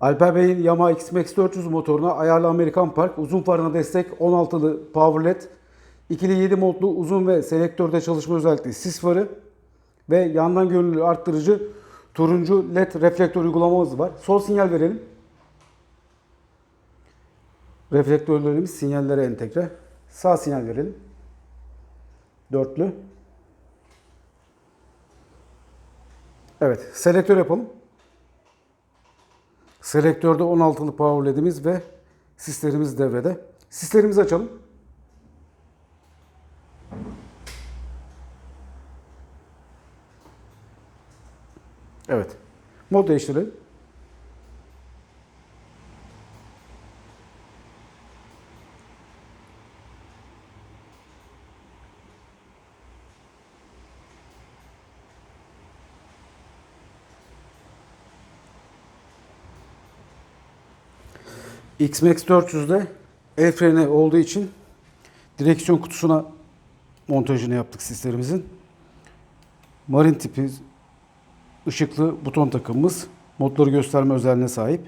Alper Bey'in Yamaha X-Max 400 motoruna ayarlı Amerikan Park, uzun farına destek 16'lı power led, ikili 7 modlu uzun ve selektörde çalışma özellikli sis farı ve yandan görünürlüğü arttırıcı turuncu led reflektör uygulamamız var. Sol sinyal verelim. Reflektörlerimiz sinyallere entegre. Sağ sinyal verelim. Dörtlü. Evet, selektör yapalım. Selektörde 16'lı power ledimiz ve sislerimiz devrede. Sislerimizi açalım. Evet. Mod değiştirelim. X-Max 400'de el freni olduğu için direksiyon kutusuna montajını yaptık sislerimizin. Marin tipi ışıklı buton takımımız modları gösterme özelliğine sahip.